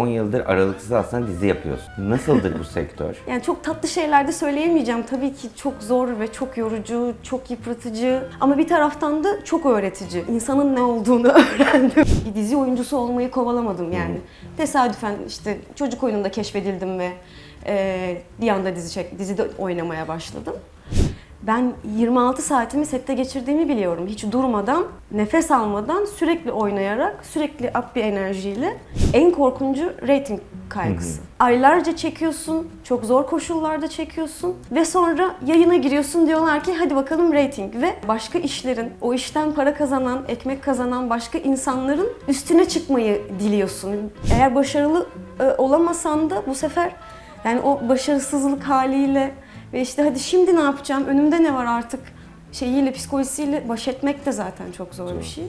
10 yıldır aralıksız aslında dizi yapıyorsun. Nasıldır bu sektör? Yani çok tatlı şeyler de söyleyemeyeceğim. Tabii ki çok zor ve çok yorucu, çok yıpratıcı ama bir taraftan da çok öğretici. İnsanın ne olduğunu öğrendim. Bir dizi oyuncusu olmayı kovalamadım yani. Tesadüfen işte çocuk oyununda keşfedildim ve e, bir anda dizi çek, dizide oynamaya başladım. Ben 26 saatimi sette geçirdiğimi biliyorum. Hiç durmadan, nefes almadan, sürekli oynayarak, sürekli up bir enerjiyle. En korkuncu rating kaygısı. Aylarca çekiyorsun, çok zor koşullarda çekiyorsun ve sonra yayına giriyorsun diyorlar ki hadi bakalım rating ve başka işlerin, o işten para kazanan, ekmek kazanan başka insanların üstüne çıkmayı diliyorsun. Eğer başarılı e, olamasan da bu sefer yani o başarısızlık haliyle ve işte hadi şimdi ne yapacağım, önümde ne var artık? Şeyiyle, psikolojisiyle baş etmek de zaten çok zor bir şey.